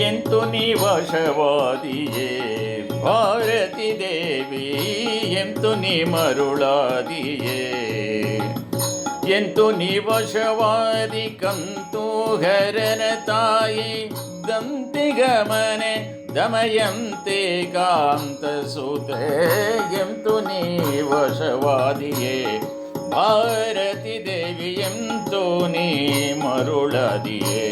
ಎಂತು ನೀ ವಶವಾದಿಯೇ ಭಾರತಿ ದೇವಿ, ಎಂತು ನೀ ಮರುಳಾದಿಯೇ ಎಂತು ನೀ ವಶವಾದಿ ಕಂತು ಹರನ ತಾಯಿ ದಂತಿಗಮನೆ ದಮಯಂತೆ ಕಾಂತ ಸುತೆ. ಎಂತು ನೀ ವಶವಾದಿಯೇ ಭಾರತಿ ದೇವಿ, ಎಂತು ನೀ ಮರುಳದಿಯೇ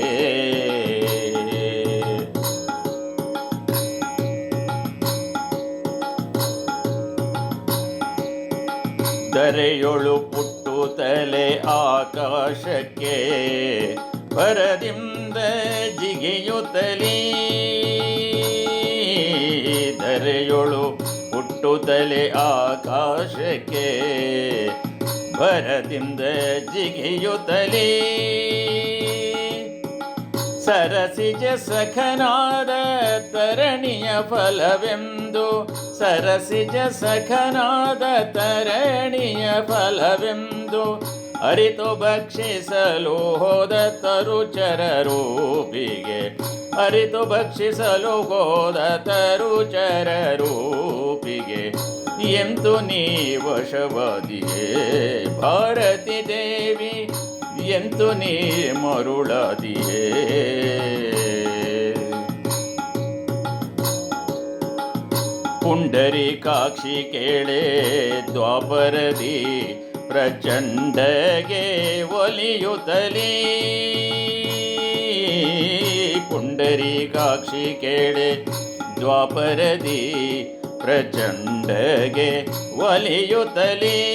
ಧರೆಯೊಳು ಪುಟ್ಟು ತಲೆ ಆಕಾಶಕ್ಕೆ ಪರದಿಂದ ಜಿಗಿಯುತ್ತಲೀ. ಧರೆಯೊಳು ಪುಟ್ಟು ತಲೆ ಆಕಾಶಕ್ಕೆ ಭರದಿಂದ ಜಿಗಿಯುತ್ತಲೀ. ಸರಸಿಜ ಸಖನಾದ ತರಣಿಯ ಫಲವೆಂದು ಸರಸಿಜ ಸಖನಾದ ತರಣಿಯ ಫಲವೆಂದು ಅರಿತು ಭಕ್ಷಿಸಲು ಹೋದ ತರುಚರರೂಪಿಗೆ ಅರಿತು ಭಕ್ಷಿಸಲು ಹೋದ ತರುಚರರೂಪಿಗೆ ಎಂತು ನೀ ವಶವಾದಿಯೇ ಭಾರತಿ ದೇವಿ, ಎಂತು ನೀ ಮರುಳದಿಯೇ ಪುಂಡರೀಕಾಕ್ಷಿ ಕೇಳೆ ದ್ವಾಪರದಿ ಪ್ರಚಂಡಗೆ ಒಲಿಯುತ್ತಲೀ. ಪುಂಡರೀಕಾಕ್ಷಿ ಕೇಳೆ ದ್ವಾಪರದಿ ಪ್ರಚಂಡಗೆ ಒಲಿಯುತ್ತಲೀ.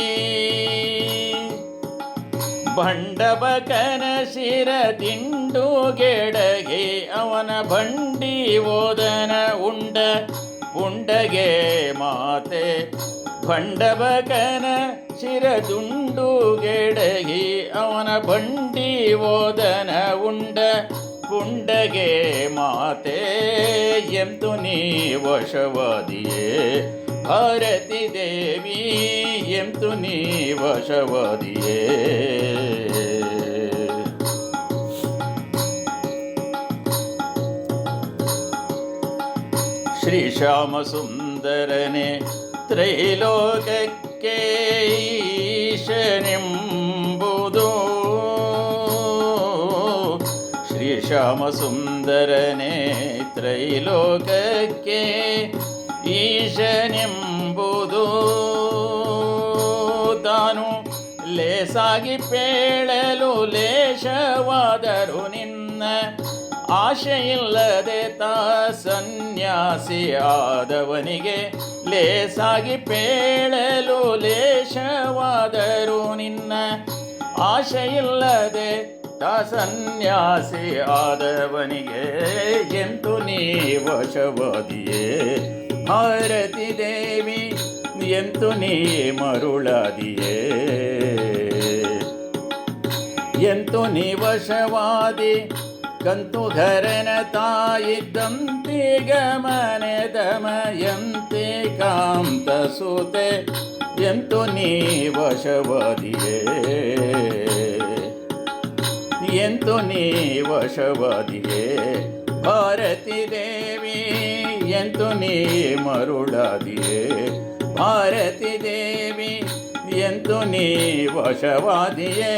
ಬಂಡವ ಕನಸಿರ ದಿಂಡು ಗೆಡಗೆ ಅವನ ಬಂಡಿ ಓದನ ಉಂಡ ಪುಂಡಗೆ ಮಾತೆ ಭಂಡಬಕನ ಶಿರ ದುಂಡು ಗೆಡಗಿ ಅವನ ಬಂಡಿ ಓದನ ಉಂಡ ಪುಂಡಗೆ ಮಾತೆ ಎಂತು ನೀ ವಶವಾದಿಯೇ. ಭಾರತಿ ದೇವಿ ಎಂತು ನೀ ವಶವಾದಿಯೇ. ಶ್ರೀಶ್ಯಾಮ ಸುಂದರನೆ ತ್ರೈಲೋಕಕ್ಕೆ ಈಶನೆಂಬುದು ಶ್ರೀಶ್ಯಾಮ ಸುಂದರನೆ ತ್ರೈಲೋಕಕ್ಕೆ ಈಶನೆಂಬುದು ತಾನು ಲೇಸಾಗಿ ಪೇಳಲು ಲೇಷವಾದರು ನಿನ್ನ ಆಶೆಯಿಲ್ಲದೆ ತಾ ಸನ್ಯಾಸಿ ಆದವನಿಗೆ ಲೇಸಾಗಿ ಪೇಳಲು ಲೇಷವಾದರು ನಿನ್ನ ಆಶೆಯಿಲ್ಲದೆ ತಾ ಸನ್ಯಾಸಿ ಆದವನಿಗೆ ಎಂತು ನೀ ವಶವಾದಿಯೇ? ಭಾರತಿ ದೇವಿ, ಎಂತು ನೀ ಮರುಳಾದಿಯೇ? ಎಂತು ನೀ ವಶವಾದಿ ಕಂತು ಧರನ ತಾಯಿದ್ದಂತೆ ಗಮನೆ ದಮಯಂತೆ ಕಾಂತ ಸುತೆ ಎಂತು ನೀ ವಶವಾದಿಯೇ. ಎಂತು ನೀ ವಶವಾದಿಯೇ, ಭಾರತಿ ದೇವಿ ಎಂತು ನೀ ಮರುಳಾದಿಯೇ. ಭಾರತಿ ದೇವಿ ಎಂತು ನೀ ವಶವಾದಿಯೇ.